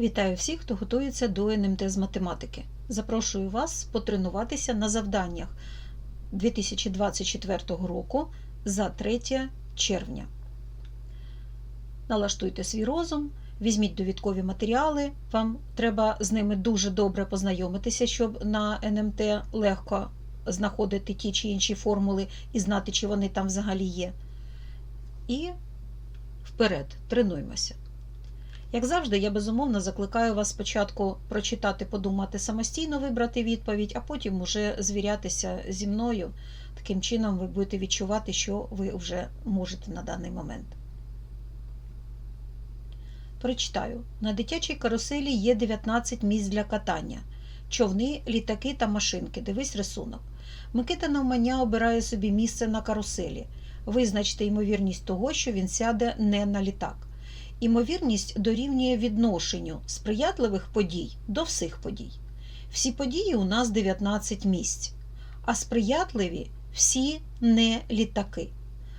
Вітаю всіх, хто готується до НМТ з математики. Запрошую вас потренуватися на завданнях 2024 року за 3 червня. Налаштуйте свій розум, візьміть довідкові матеріали. Вам треба з ними дуже добре познайомитися, щоб на НМТ легко знаходити ті чи інші формули і знати, чи вони там взагалі є. І вперед, тренуємося. Як завжди, я безумовно закликаю вас спочатку прочитати, подумати самостійно, вибрати відповідь, а потім уже звірятися зі мною. Таким чином ви будете відчувати, що ви вже можете на даний момент. Прочитаю. На дитячій каруселі є 19 місць для катання. Човни, літаки та машинки. Дивись рисунок. Микита навмання обирає собі місце на каруселі. Визначте ймовірність того, що він сяде не на літак. Імовірність дорівнює відношенню сприятливих подій до всіх подій. Всі події у нас 19 місць, а сприятливі всі не літаки.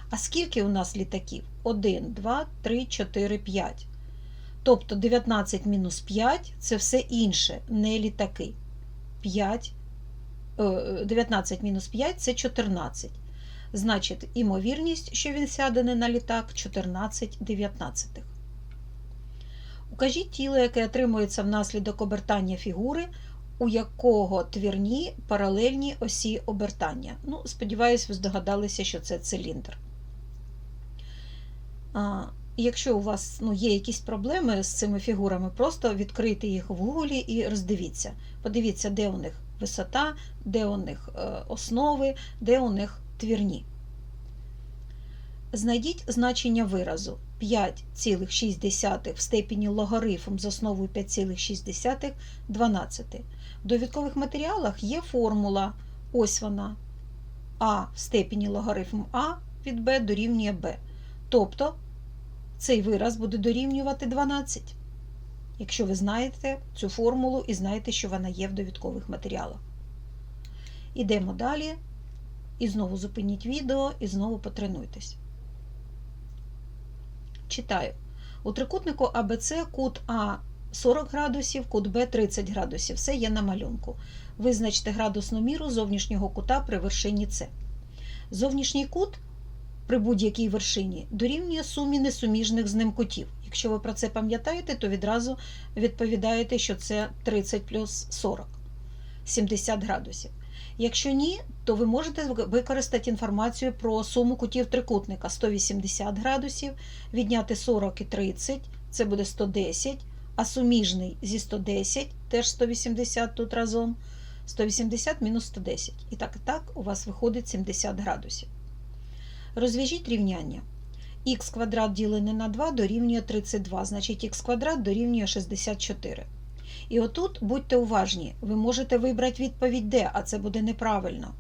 А скільки у нас літаків? 1, 2, 3, 4, 5. Тобто 19 мінус 5 це все інше, не літаки. 5, 19 мінус 5 це 14. Значить, імовірність, що він сяде не на літак, 14 дев'ятнадцятих. Укажіть тіло, яке отримується внаслідок обертання фігури, у якого твірні паралельні осі обертання. Ну, Сподіваюсь, ви здогадалися, що це циліндр. А, Якщо у вас ну, є якісь проблеми з цими фігурами, просто відкрийте їх в гуглі і роздивіться. Подивіться, де у них висота, де у них основи, де у них твірні. Знайдіть значення виразу 5,6 в степені логарифм з основою 5,6 12. В довідкових матеріалах є формула, ось вона, а в степені логарифм А від Б дорівнює Б. Тобто цей вираз буде дорівнювати 12. Якщо ви знаєте цю формулу і знаєте, що вона є в довідкових матеріалах. Ідемо далі. І знову зупиніть відео, і знову потренуйтесь. Читаю. У трикутнику АБЦ кут А 40 градусів, кут Б 30 градусів. Все є на малюнку. Визначте градусну міру зовнішнього кута при вершині С. Зовнішній кут при будь-якій вершині дорівнює сумі несуміжних з ним кутів. Якщо ви про це пам'ятаєте, то відразу відповідаєте, що це 30 плюс 40 70 градусів. Якщо ні, то ви можете використати інформацію про суму кутів трикутника 180 градусів, відняти 40 і 30, це буде 110, а суміжний зі 110, теж 180 тут разом, 180 мінус 110. І так, і так у вас виходить 70 градусів. Розв'яжіть рівняння. х квадрат ділене на 2 дорівнює 32, значить х квадрат дорівнює 64. І отут будьте уважні, ви можете вибрати відповідь Д, а це буде неправильно.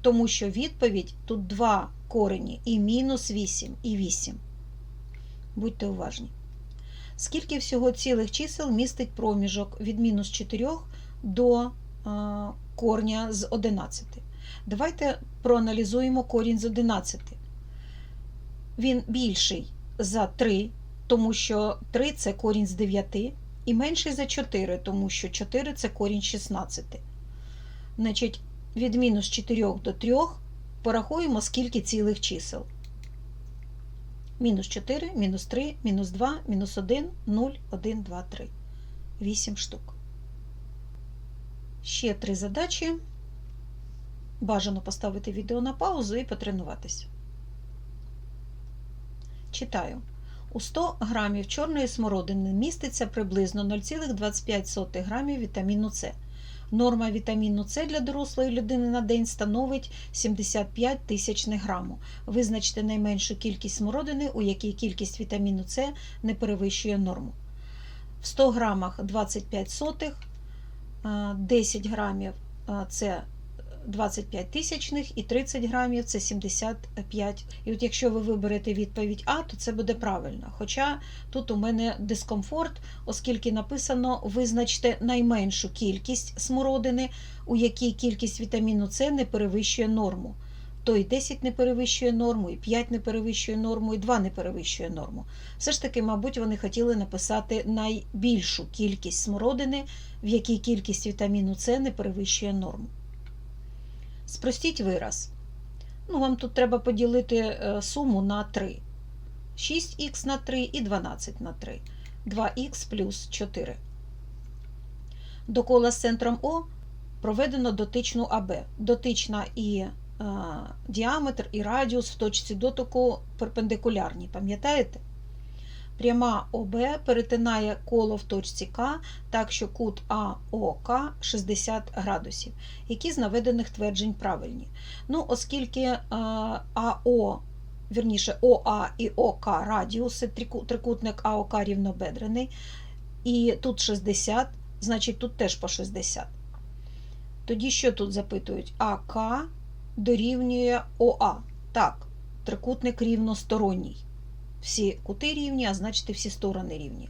Тому що відповідь тут два корені і мінус 8, і 8. Будьте уважні. Скільки всього цілих чисел містить проміжок від мінус 4 до а, корня з 11? Давайте проаналізуємо корінь з 11. Він більший за 3, тому що 3 це корінь з 9 і менший за 4, тому що 4 це корінь 16. Значить, від мінус 4 до 3 порахуємо, скільки цілих чисел. Мінус 4, мінус 3, мінус 2, мінус 1, 0, 1, 2, 3. 8 штук. Ще три задачі. Бажано поставити відео на паузу і потренуватися. Читаю. У 100 грамів чорної смородини міститься приблизно 0,25 грамів вітаміну С. Норма вітаміну С для дорослої людини на день становить 75 тисячних граму. Визначте найменшу кількість смородини, у якій кількість вітаміну С не перевищує норму. В 100 грамах 25 сотих, 10 грамів це 25 тисячних і 30 грамів це 75. І от якщо ви виберете відповідь А, то це буде правильно. Хоча тут у мене дискомфорт, оскільки написано визначте найменшу кількість смородини, у якій кількість вітаміну С не перевищує норму. то і 10 не перевищує норму, і 5 не перевищує норму, і 2 не перевищує норму. Все ж таки, мабуть, вони хотіли написати найбільшу кількість смородини, в якій кількість вітаміну С не перевищує норму. Спростіть вираз. Ну, вам тут треба поділити е, суму на 3. 6х на 3 і 12 на 3. 2х плюс 4. До кола з центром О проведено дотичну АБ. Дотична і е, діаметр, і радіус в точці дотику перпендикулярні. Пам'ятаєте? Пряма ОБ перетинає коло в точці К, так що кут АОК 60 градусів. Які з наведених тверджень правильні? Ну, оскільки е, АО, вірніше ОА і ОК радіуси, трикутник АОК рівнобедрений, і тут 60, значить тут теж по 60. Тоді що тут запитують? АК дорівнює ОА. Так, трикутник рівносторонній. Всі кути рівні, а значить всі сторони рівні.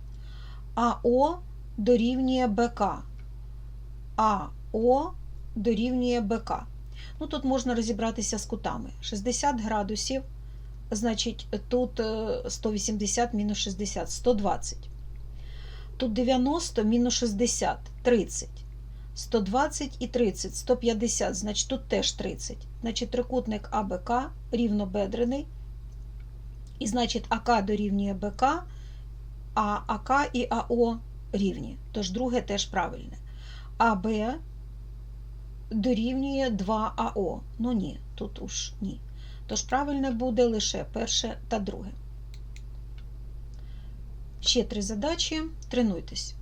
АО дорівнює БК. АО дорівнює БК. Ну, тут можна розібратися з кутами. 60 градусів, значить, тут е, 180 мінус 60, 120. Тут 90 мінус 60, 30. 120 і 30, 150, значить тут теж 30. Значить, трикутник АБК рівнобедрений. І значить АК дорівнює БК, а АК і АО рівні. Тож друге теж правильне. АБ дорівнює 2АО. Ну ні, тут уж ні. Тож правильне буде лише перше та друге. Ще три задачі. Тренуйтесь.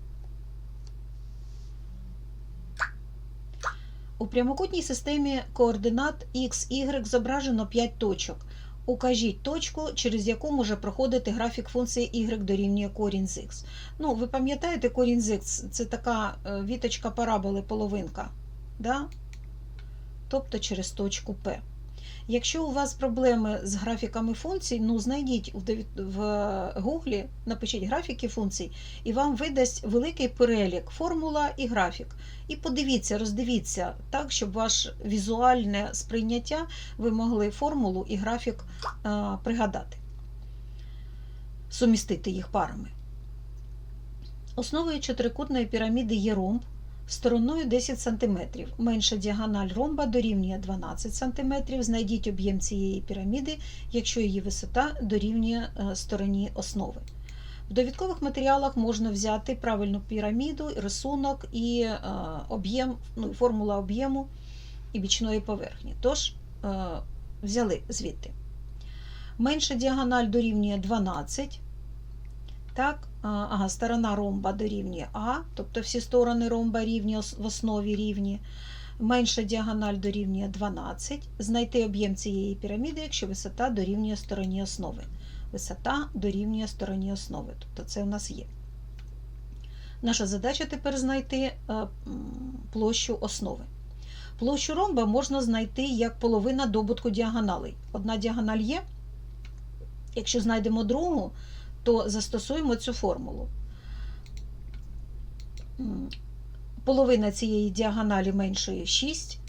У прямокутній системі координат X, Y зображено 5 точок. Укажіть точку, через яку може проходити графік функції y дорівнює корінь з x. Ну, ви пам'ятаєте, корінь з x – це така е, віточка параболи, половинка. Да? Тобто через точку P. Якщо у вас проблеми з графіками функцій, ну знайдіть в Гуглі, напишіть графіки функцій, і вам видасть великий перелік, формула і графік. І подивіться, роздивіться так, щоб ваше візуальне сприйняття ви могли формулу і графік е, пригадати, сумістити їх парами. Основою чотирикутної піраміди є ромб стороною 10 см. Менша діагональ ромба дорівнює 12 см. Знайдіть об'єм цієї піраміди, якщо її висота дорівнює е, стороні основи. В довідкових матеріалах можна взяти правильну піраміду, рисунок і е, об'єм, ну, формула об'єму і бічної поверхні. Тож, е, взяли звідти. Менша діагональ дорівнює 12. Так, ага, сторона ромба дорівнює А, тобто всі сторони ромба рівні в основі рівні. Менша діагональ дорівнює 12. Знайти об'єм цієї піраміди, якщо висота дорівнює стороні основи. Висота дорівнює стороні основи. Тобто це у нас є. Наша задача тепер знайти е, площу основи. Площу ромба можна знайти як половина добутку діагоналей. Одна діагональ є. Якщо знайдемо другу, то застосуємо цю формулу. Половина цієї діагоналі меншої 6.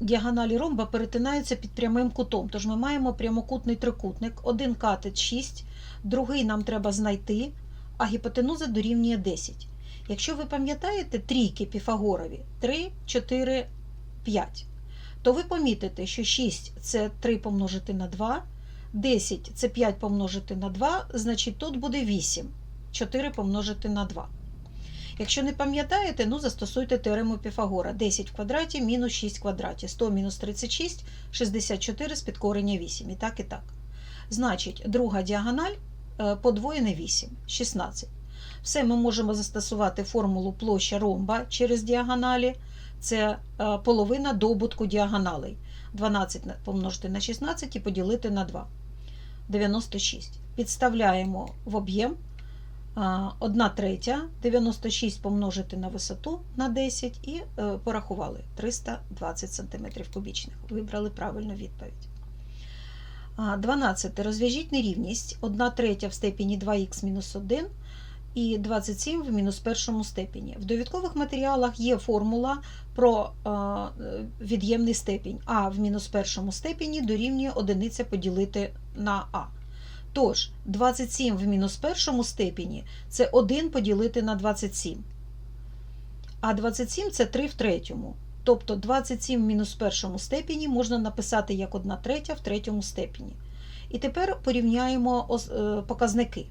Діагоналі ромба перетинаються під прямим кутом. Тож ми маємо прямокутний трикутник. Один катет 6, другий нам треба знайти, а гіпотенуза дорівнює 10. Якщо ви пам'ятаєте трійки Піфагорові 3, 4, 5, то ви помітите, що 6 це 3 помножити на 2, 10 це 5 помножити на 2, значить тут буде 8. 4 помножити на 2. Якщо не пам'ятаєте, ну застосуйте теорему Піфагора. 10 в квадраті мінус 6 в квадраті. 100 мінус 36, 64 з підкорення 8. І так, і так. Значить, друга діагональ е, подвоєне 8, 16. Все ми можемо застосувати формулу площа ромба через діагоналі. Це е, половина добутку діагоналей. 12 помножити на 16 і поділити на 2. 96. Підставляємо в об'єм 1 третя, 96 помножити на висоту на 10 і е, порахували 320 см кубічних. Вибрали правильну відповідь. 12. Розв'яжіть нерівність 1 третя в степені 2х мінус 1 і 27 в мінус першому степені. В довідкових матеріалах є формула про е, від'ємний степінь. А в мінус першому степені дорівнює одиниця поділити на А. Тож, 27 в мінус першому степені це 1 поділити на 27. А 27 це 3 в третьому. Тобто 27 в мінус першому степені можна написати як 1 третя в третьому степені. І тепер порівняємо е, показники.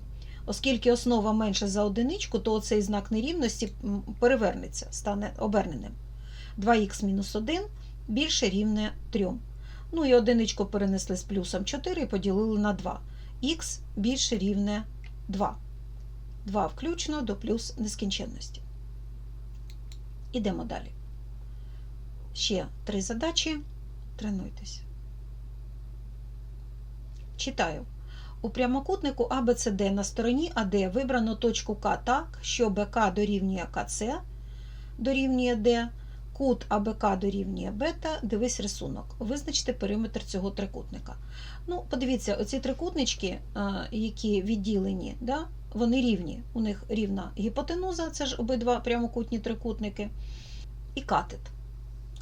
Оскільки основа менша за одиничку, то цей знак нерівності перевернеться, стане оберненим. 2х мінус 1 більше рівне 3. Ну і одиничку перенесли з плюсом 4 і поділили на 2. Х більше рівне 2. 2 включно до плюс нескінченності. Ідемо далі. Ще три задачі. Тренуйтесь. Читаю. У прямокутнику ABCD на стороні АД вибрано точку К так, що БК дорівнює КЦ, дорівнює Д, кут АБК дорівнює бета. Дивись рисунок. Визначте периметр цього трикутника. Ну, подивіться, оці трикутнички, е, які відділені, да, вони рівні. У них рівна гіпотенуза, це ж обидва прямокутні трикутники, і катет.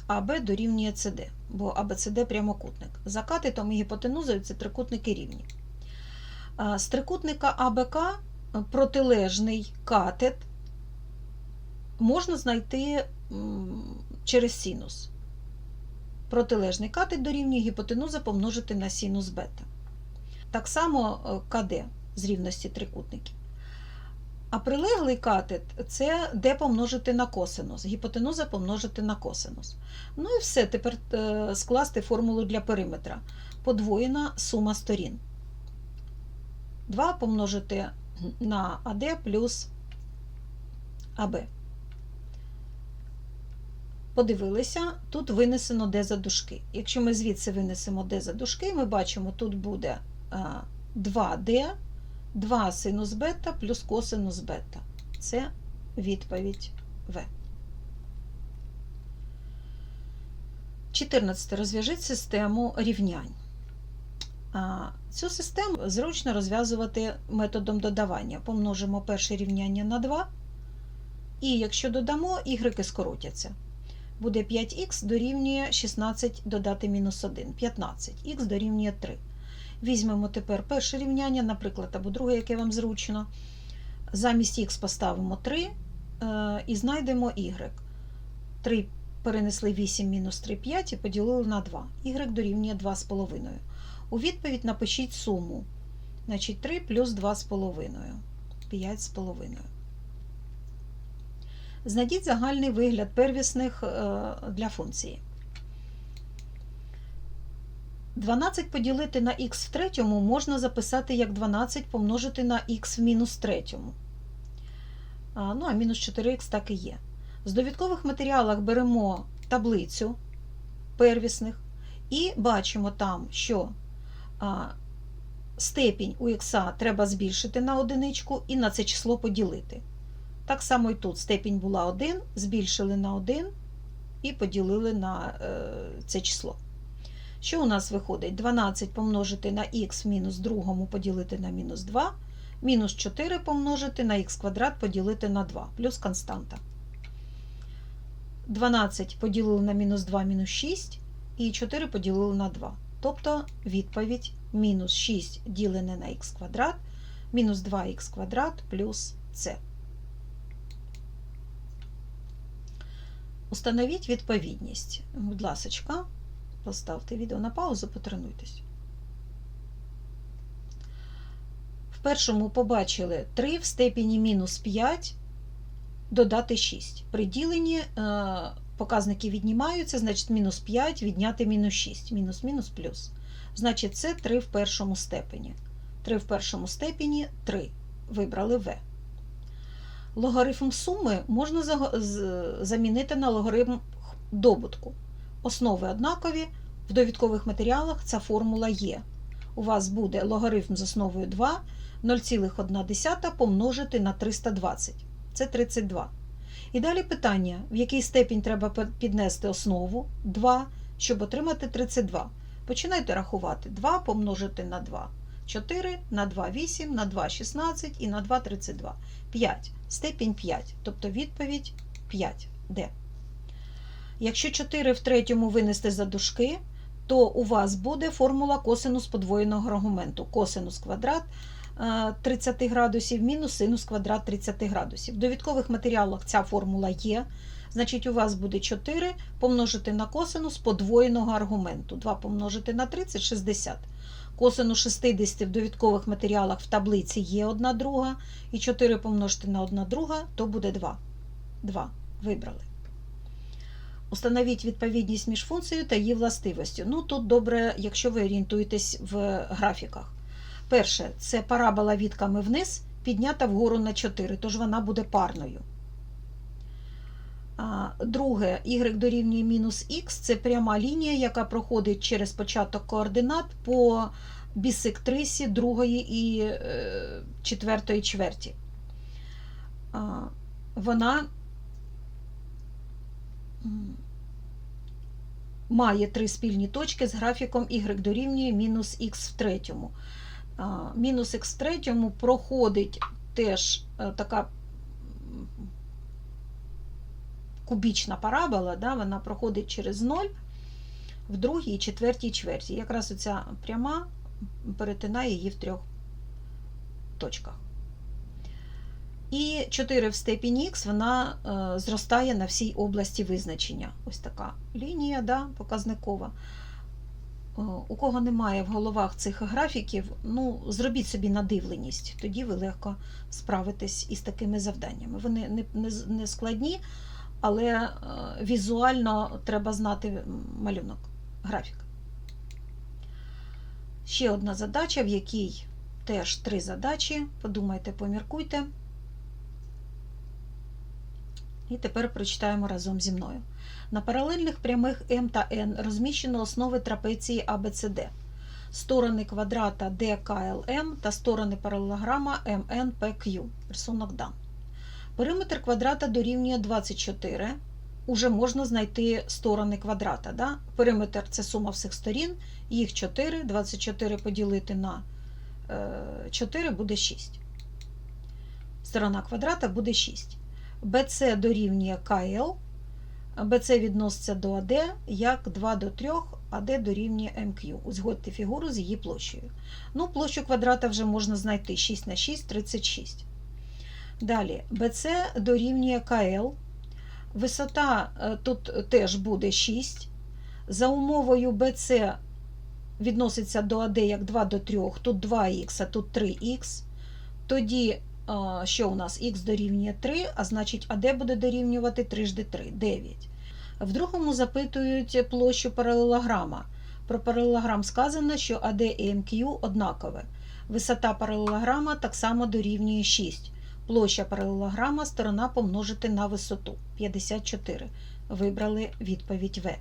АБ дорівнює СД, бо АБЦД прямокутник. За катетом і гіпотенузою ці трикутники рівні. З трикутника АБК протилежний катет можна знайти через синус. Протилежний катет дорівнює гіпотенуза помножити на синус бета. Так само е, КД з рівності трикутників. А прилеглий катет це де помножити на косинус, гіпотенуза помножити на косинус. Ну і все, тепер е, скласти формулу для периметра. Подвоєна сума сторін. 2 помножити на АД плюс АБ. Подивилися, тут винесено Д за дужки. Якщо ми звідси винесемо Д за дужки, ми бачимо, тут буде 2D, 2 синус бета плюс косинус бета. Це відповідь В. 14. Розв'яжіть систему рівнянь. Цю систему зручно розв'язувати методом додавання. Помножимо перше рівняння на 2, і якщо додамо, ігреки скоротяться. Буде 5х дорівнює 16 додати мінус 1, 15, х дорівнює 3. Візьмемо тепер перше рівняння, наприклад, або друге, яке вам зручно. Замість х поставимо 3 е, і знайдемо y. 3 перенесли 8 мінус 3, 5 і поділили на 2. y дорівнює 2,5. У відповідь напишіть суму. Значить, 3 плюс 2,5. 5,5. Знайдіть загальний вигляд первісних е, для функції. 12 поділити на х в третьому можна записати як 12 помножити на х в мінус третьому. Ну, а мінус 4х так і є. З довідкових матеріалах беремо таблицю первісних і бачимо там, що степінь у х треба збільшити на одиничку і на це число поділити. Так само і тут степінь була 1, збільшили на 1 і поділили на е, це число. Що у нас виходить? 12 помножити на х в мінус другому поділити на мінус 2, мінус 4 помножити на х квадрат поділити на 2, плюс константа. 12 поділили на мінус 2 мінус 6, і 4 поділили на 2. Тобто відповідь мінус 6 ділене на х квадрат, мінус 2х квадрат плюс c. Установіть відповідність. Будь ласочка, поставте відео на паузу, потренуйтесь. В першому побачили 3 в степені мінус 5 додати 6. При діленні е, показники віднімаються, значить мінус 5 відняти мінус 6. Мінус мінус плюс. Значить, це 3 в першому степені. 3 в першому степені 3. Вибрали В. Логарифм суми можна замінити на логарифм добутку. Основи однакові, в довідкових матеріалах ця формула є. У вас буде логарифм з основою 2, 0,1 помножити на 320. Це 32. І далі питання, в який степінь треба піднести основу 2, щоб отримати 32. Починайте рахувати 2 помножити на 2. 4, на 2 8, на 2 16 і на 2 32. 5. Степінь 5. Тобто відповідь 5. Де? Якщо 4 в третьому винести за дужки, то у вас буде формула косинус подвоєного аргументу. Косинус квадрат 30 градусів мінус синус квадрат 30 градусів. В довідкових матеріалах ця формула є. Значить, у вас буде 4 помножити на косинус подвоєного аргументу. 2 помножити на 30 – 60. Косинус 60 в довідкових матеріалах в таблиці є 1 друга. І 4 помножити на 1 друга, то буде 2. 2. Вибрали. Установіть відповідність між функцією та її властивостю. Ну, тут добре, якщо ви орієнтуєтесь в графіках. Перше, це парабола відками вниз, піднята вгору на 4, тож вона буде парною. Друге, y дорівнює мінус х це пряма лінія, яка проходить через початок координат по бісектрисі другої і е, четвертої чверті. Вона має три спільні точки з графіком y дорівнює мінус х в третьому. Мінус х в третьому проходить теж е, така кубічна парабола, да, вона проходить через 0 в другій і четвертій чверті. Якраз оця пряма перетинає її в трьох точках. І 4 в степені х вона е, зростає на всій області визначення. Ось така лінія да, показникова. Е, У кого немає в головах цих графіків, ну, зробіть собі надивленість, тоді ви легко справитесь із такими завданнями. Вони не, не, не складні, але е, візуально треба знати малюнок, графік. Ще одна задача, в якій теж три задачі. Подумайте, поміркуйте. І тепер прочитаємо разом зі мною. На паралельних прямих М та N розміщено основи трапеції ABCD, сторони квадрата DKLM та сторони паралелограма MNPQ. Рисунок дан. Периметр квадрата дорівнює 24. Уже можна знайти сторони квадрата. Да? Периметр це сума всіх сторін, їх 4, 24 поділити на е, 4 буде 6. Сторона квадрата буде 6. BC дорівнює КЛ, BC відноситься до АД як 2 до 3, АД дорівнює МQ. Узгодьте фігуру з її площею. Ну, площу квадрата вже можна знайти 6 на 6 36. Далі, BC дорівнює КЛ. Висота е, тут теж буде 6. За умовою BC відноситься до АД як 2 до 3, тут 2х, а тут 3х. Тоді що у нас х дорівнює 3, а значить АД буде дорівнювати 3 жди 3, 9. В другому запитують площу паралелограма. Про паралелограм сказано, що АД і МК однакове. Висота паралелограма так само дорівнює 6. Площа паралелограма сторона помножити на висоту 54. Вибрали відповідь В.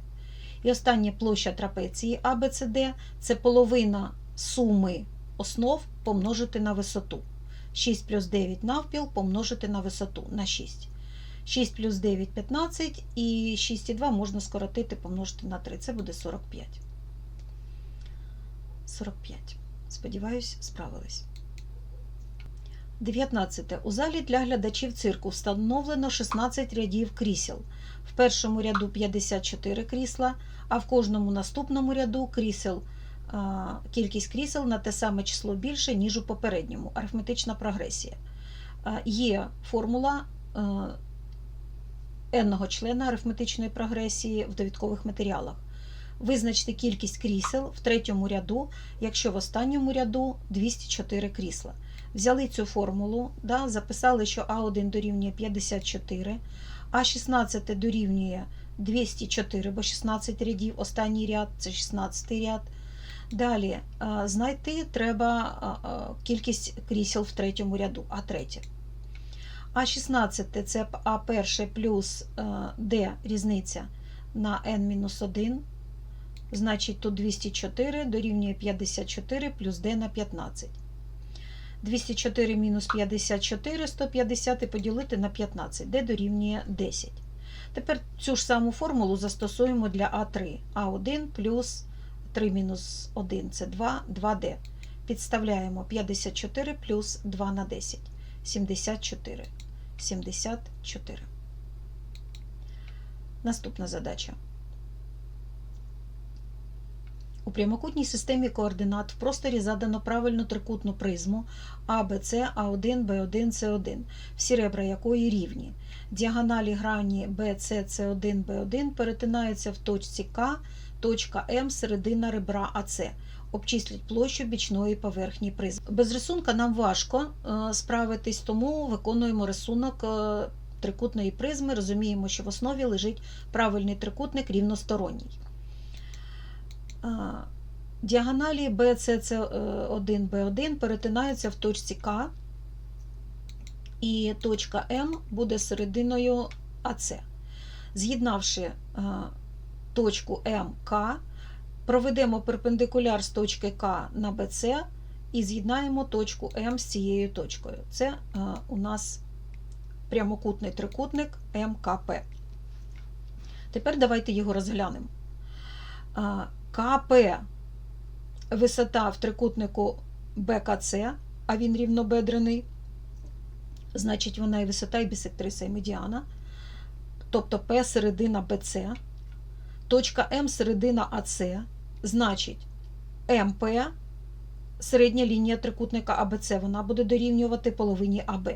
І остання площа трапеції ABCD – це половина суми основ помножити на висоту. 6 плюс 9 навпіл помножити на висоту на 6. 6 плюс 9 – 15, і 6,2 можна скоротити, помножити на 3. Це буде 45. 45. Сподіваюсь, справились. 19. У залі для глядачів цирку встановлено 16 рядів крісел. В першому ряду 54 крісла, а в кожному наступному ряду крісел кількість крісел на те саме число більше, ніж у попередньому. Арифметична прогресія. Є формула n-го члена арифметичної прогресії в довідкових матеріалах. Визначте кількість крісел в третьому ряду, якщо в останньому ряду 204 крісла. Взяли цю формулу, да, записали, що А1 дорівнює 54, А16 дорівнює 204, бо 16 рядів, останній ряд це 16 ряд. Далі знайти треба а, а, кількість крісел в третьому ряду, А3. А16 це А1 плюс Д різниця на n-1. Значить, тут 204 дорівнює 54 плюс d на 15. 204 мінус 54, 150 і поділити на 15, d дорівнює 10. Тепер цю ж саму формулу застосуємо для А3. А1 плюс 3 мінус 1 це 2, 2d. підставляємо 54 плюс 2 на 10. 74. 74. Наступна задача. У прямокутній системі координат в просторі задано правильну трикутну призму А, Б, С, А1, Б1, С1, всі ребра якої рівні. Діагоналі грані С, С1, Б1 перетинаються в точці К, точка М, середина ребра АС. Обчисліть площу бічної поверхні призм. Без рисунка нам важко е, справитись, тому виконуємо рисунок е, трикутної призми. Розуміємо, що в основі лежить правильний трикутник рівносторонній. Е, Діагоналі BCC1, B1 перетинаються в точці К, і точка М буде серединою АС. З'єднавши точку МК, проведемо перпендикуляр з точки К на БЦ і з'єднаємо точку М з цією точкою. Це е, у нас прямокутний трикутник МКП. Тепер давайте його розглянемо. Е, КП висота в трикутнику БКЦ, а він рівнобедрений, значить, вона і висота, і бісектриса, і медіана. Тобто П середина БЦ, точка М середина АЦ, значить МП, середня лінія трикутника АБЦ, вона буде дорівнювати половині АБ.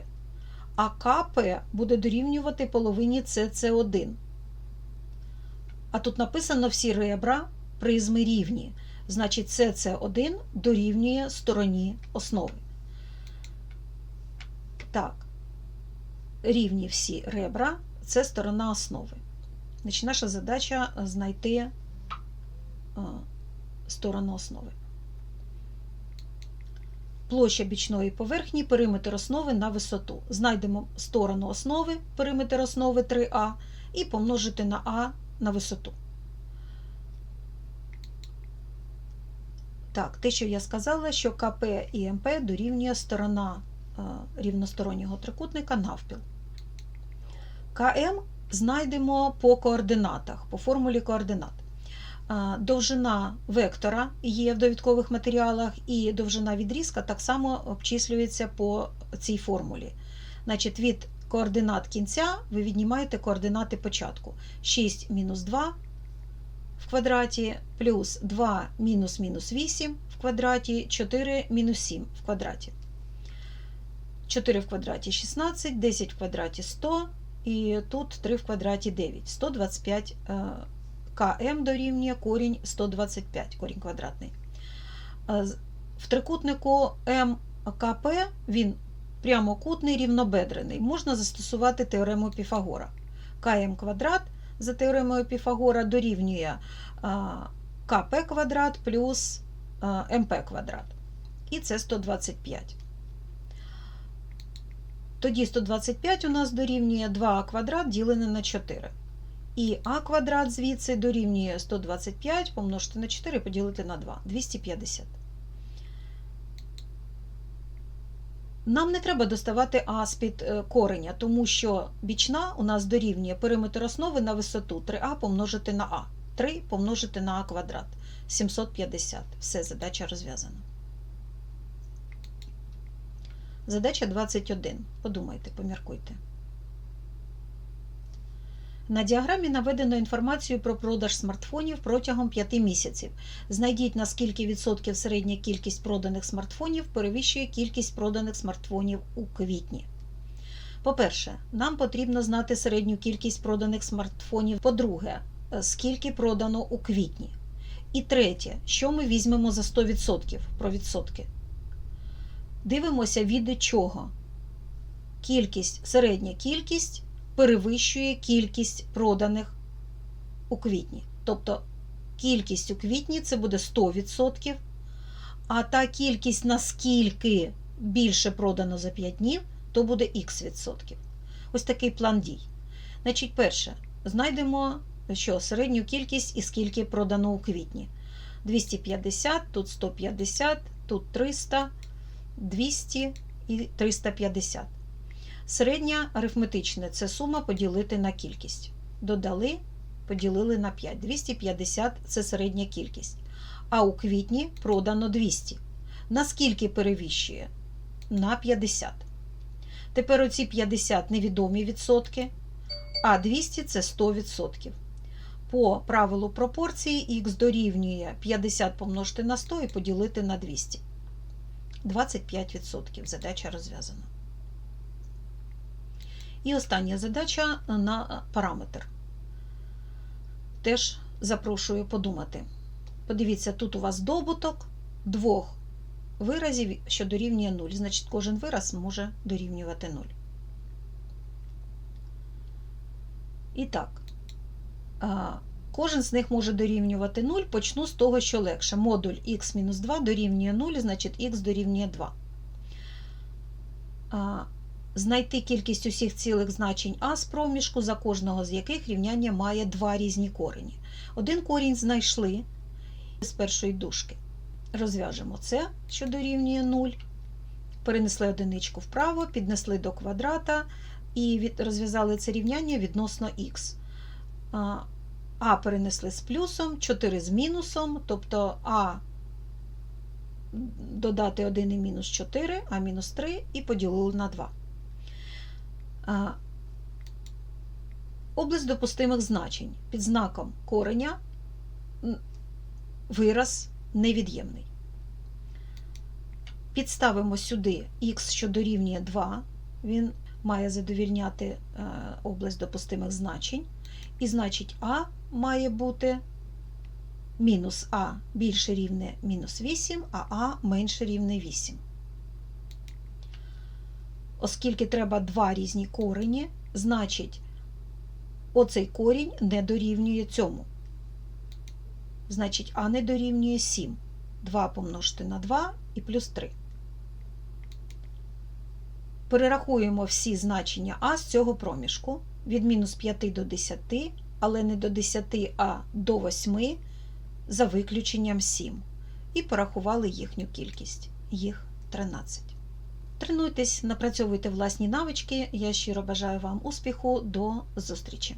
А КП буде дорівнювати половині СС1. А тут написано всі ребра призми рівні. Значить, СС1 дорівнює стороні основи. Так, рівні всі ребра це сторона основи. Значить, наша задача знайти е, сторону основи. Площа бічної поверхні, периметр основи на висоту. Знайдемо сторону основи, периметр основи 3А, і помножити на А на висоту. Так, те, що я сказала, що КП і МП дорівнює сторона е, рівностороннього трикутника навпіл. КМ знайдемо по координатах, по формулі координат. Довжина вектора є в довідкових матеріалах, і довжина відрізка так само обчислюється по цій формулі. Значить, від координат кінця ви віднімаєте координати початку. 6 мінус 2 в квадраті плюс 2 мінус мінус 8 в квадраті, 4 мінус 7 в квадраті. 4 в квадраті 16, 10 в квадраті 100, і тут 3 в квадраті 9. 125 е, км дорівнює корінь 125, корінь квадратний. Е, В трикутнику МКП він прямокутний рівнобедрений. Можна застосувати теорему Піфагора. КМ квадрат за теоремою Піфагора дорівнює КП квадрат плюс МП квадрат. І це 125. Тоді 125 у нас дорівнює 2а квадрат ділене на 4. І а квадрат звідси дорівнює 125 помножити на 4 поділити на 2 250. Нам не треба доставати а з-під е, кореня, тому що бічна у нас дорівнює периметр основи на висоту 3а помножити на а. 3 помножити на а квадрат 750. Все, задача розв'язана. Задача 21. Подумайте, поміркуйте. На діаграмі наведено інформацію про продаж смартфонів протягом 5 місяців. Знайдіть, на скільки відсотків середня кількість проданих смартфонів перевищує кількість проданих смартфонів у квітні. По-перше, нам потрібно знати середню кількість проданих смартфонів. По-друге, е, скільки продано у квітні. І третє, що ми візьмемо за 100% про відсотки. Дивимося від чого. Кількість, середня кількість перевищує кількість проданих у квітні. Тобто кількість у квітні це буде 100%, а та кількість, наскільки більше продано за 5 днів, то буде х відсотків. Ось такий план дій. Значить, перше, знайдемо що, середню кількість і скільки продано у квітні. 250, тут 150, тут 300, 200 і 350. Середня арифметичне це сума поділити на кількість. Додали, поділили на 5. 250 це середня кількість. А у квітні продано 200. Наскільки перевищує? На 50. Тепер оці 50 невідомі відсотки, а 200 це 100%. По правилу пропорції х дорівнює 50 помножити на 100 і поділити на 200. 25%. Задача розв'язана. І остання задача на параметр. Теж запрошую подумати. Подивіться, тут у вас добуток двох виразів, що дорівнює 0. Значить, кожен вираз може дорівнювати 0. І так, кожен з них може дорівнювати 0. Почну з того, що легше. Модуль х-2 дорівнює 0, значить х дорівнює 2. Знайти кількість усіх цілих значень а з проміжку, за кожного з яких рівняння має два різні корені. Один корінь знайшли з першої дужки. Розв'яжемо це, що дорівнює 0. Перенесли одиничку вправо, піднесли до квадрата і розв'язали це рівняння відносно х. А перенесли з плюсом, 4 з мінусом, тобто А додати 1 і мінус 4, а мінус 3 і поділили на 2. Область допустимих значень під знаком кореня вираз невід'ємний. Підставимо сюди х, що дорівнює 2, він має задовільняти область допустимих значень. І значить А має бути мінус А більше рівне мінус 8, а А менше рівне 8. Оскільки треба два різні корені, значить оцей корінь не дорівнює цьому. Значить, А не дорівнює 7. 2 помножити на 2 і плюс 3. Перерахуємо всі значення А з цього проміжку від мінус 5 до 10, але не до 10, а до 8, за виключенням 7. І порахували їхню кількість. Їх 13. Тренуйтесь, напрацьовуйте власні навички. Я щиро бажаю вам успіху. До зустрічі!